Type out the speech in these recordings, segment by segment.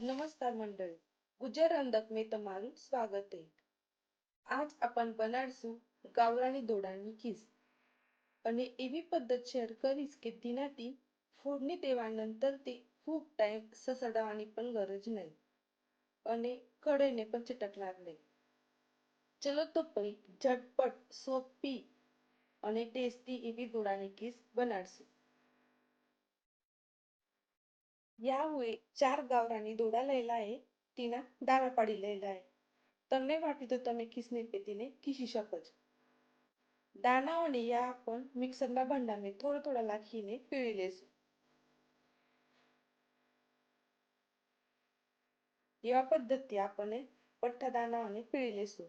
નમસ્કાર મંડળી ગુજર અંદક મેં તમારું સ્વાગત છે આજ आपण બનાડશું ગાવરાની દોડાની ખીસ અને એવી પદ્ધત શેર કરીશ કે તેનાથી ફોડણી દેવાનંતર તે ખૂબ ટાઈમ સસડાવવાની પણ ગરજ નહીં અને કઢાઈને પણ ચટકનાર નહીં ચલો તો પછી ઝટપટ સોપી અને ટેસ્ટી એવી દોડાની ખીસ બનાડશું या हुए ચાર ગાવરાની દોડા લેલા એ તેના દાણા પાડી લેલા એ તમને વાટી તો તમે ખીસની પેટીને ખીસી શકો છો દાણાઓને યા પણ મિક્સરના ભાંડામાં થોડા થોડા નાખીને પીળી લેશું એવા પદ્ધતિ આપણને પઠ્ઠા દાણાઓને પીળી લેશું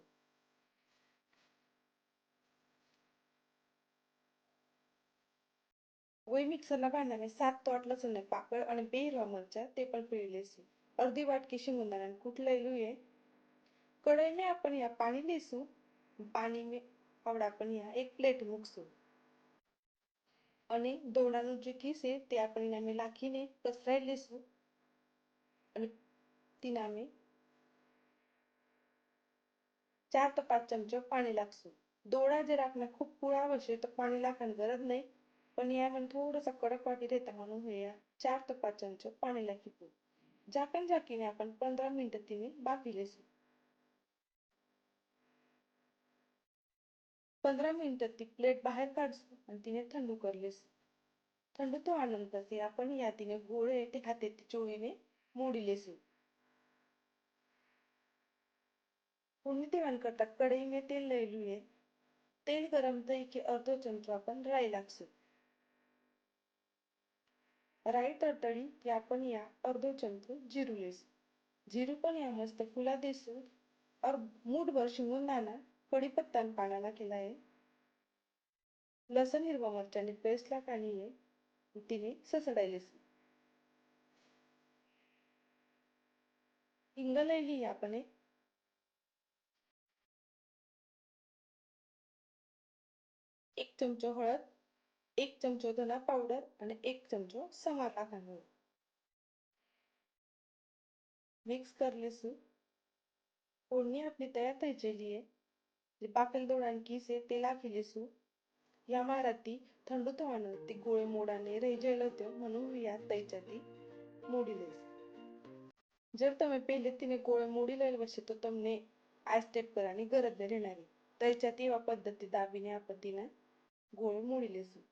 વહી મિક્સરના ભાંડાને સાત તો આટલા લસણને પાકળ અને બે રવા મરચા તે પણ પીળી લેશું અડધી વાટ વાટકી શિંગોદાણાને કૂટ લઈ લઈએ. કડાઈને આ પાણી લેશું પાણી મેં આવડા પણ એક પ્લેટ મૂકશું. અને દોણાનું જે ઘીસે તે આપણે નામે નાખીને પસરાઈ લેશું અને તે નામે ચાર તો પાંચ ચમચો પાણી લાગશું જે જરાકને ખૂબ પૂળા આવશે તો પાણી નાખવાની ગરજ નહીં. पण या यामध्ये थोडासा कडकवाटी देता म्हणून हे या चार ते पाच चमचे पाणी लागू झाकण झाकीने आपण पंधरा मिनिट तिने बाफिले पंधरा मिनिटं ती प्लेट बाहेर काढसू आणि तिने थंडू करलेस थंड तो आनंद ते आपण या तिने गोळे ते खाते चोळीने मोडिलेस फोडणी देवाण करता कढईने तेल लयलूये. तेल गरम दही की अर्धा चमचा आपण राई लागसू राई तडतडी आपण या अर्धोचंतू जिरुलीस जिरु पण या हस्त फुला दिसून और मूठभर शिंगून नाना कडीपत्ता पाण्याला केला आहे. लसण हिरवा मरच्याने पेस्टला काढली तिने ससडायलीस हिंगलेली यापणे एक चमचा हळद એક ચમચો ધના પાવડર અને એક ચમચો સંવાર નાખવાનો મિક્સ કરી લઈશું. ઓળની આપણી તૈયાર થઈ જઈએ જે પાકેલ દોડ અને ઘી તે નાખી દઈશું या माराती थंड થવાનો તે ગોળે મોડાને રહી ગયેલો હતો. म्हणून યાદ થઈ જતી. મોડી લઈશ. જર તમે પહેલેથીને ગોળે મોડી લેલ હશે તો તમને આ સ્ટેપ કરવાની ગરજ રહેનારી. તૈચાતી એવા પદ્ધતિ દાબીને આ પદ્ધતિના ગોળે મોડી લેશું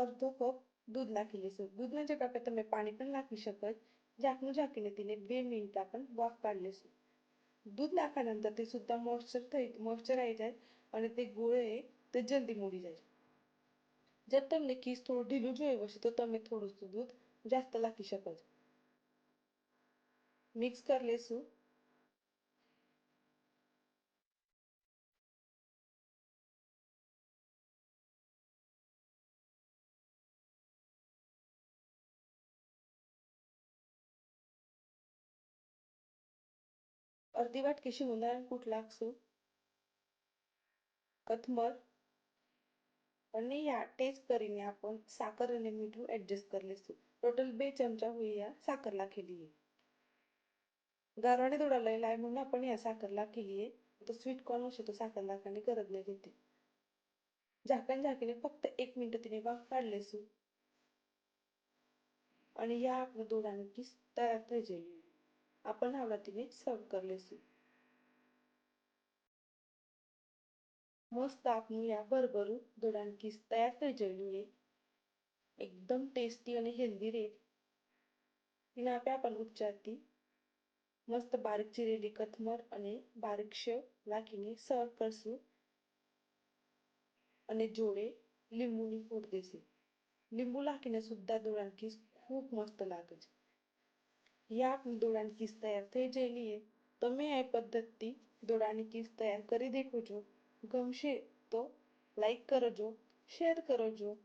અડધો કપ દૂધ નાખી લેશું. દૂધના જગ્યા તમે પાણી પણ નાખી શકો ઝાકનું ઝાંકીને તેને બે મિનિટ આપણે બોફ પાડી લઈશું દૂધ નાખ્યા નંતર તે સુધા મોઇશ્ચર થઈ, મોઇશ્ચર આવી જાય અને તે ગોળે તે જલ્દી મૂડી જાય. જો તમને ખીસ થોડું ઢીલું જોયું હશે તો તમે થોડું દૂધ જાસ્ત નાખી શકો છો. મિક્સ કરી લઈશું अर्धी वाटकीशी उन्हाळ्यान कुठ लागसू? कथमर आणि या टेस्ट करीने आपण साखर आणि मीठ ऍडजस्ट करले लेसू टोटल बे चमचा होई या साखरला केली गारवाने थोडा लय लाय म्हणून आपण या साखरला केली आहे तो स्वीट कॉर्न असतो तो साखर लाखाने गरज नाही घेते झाकण झाकीने फक्त एक मिनिट तिने वाफ काढलेसू आणि या आपलं दोन आणखी तयार આપણને આવડતી રીત સર્વ કરી લઈશું મસ્ત આપણું આ ભરભરું દોડાનું કીસ તૈયાર થઈ જવું જોઈએ એકદમ ટેસ્ટી અને હેલ્ધી રીત એના આપે આપણને ઉપચારથી મસ્ત બારીક ચીરેલી કથમર અને બારીક સેવ નાખીને સર્વ કરશું અને જોડે લીંબુની ફૂટ દેશે લીંબુ નાખીને સુદ્ધા દોડાનું ખીસ ખૂબ મસ્ત લાગે છે આપણી દોડાની ખીસ તૈયાર થઈ ગયેલી છે તમે આ પદ્ધતિ દોડાની ખીસ તૈયાર કરી દેખો છો. ગમશે તો લાઈક કરજો શેર કરજો.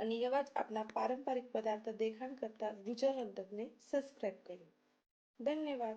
અને એવા જ આપણા પારંપરિક પદાર્થ દેખાણ કરતા ગુજરાત અંતકને સબસ્ક્રાઈબ કરો. ધન્યવાદ.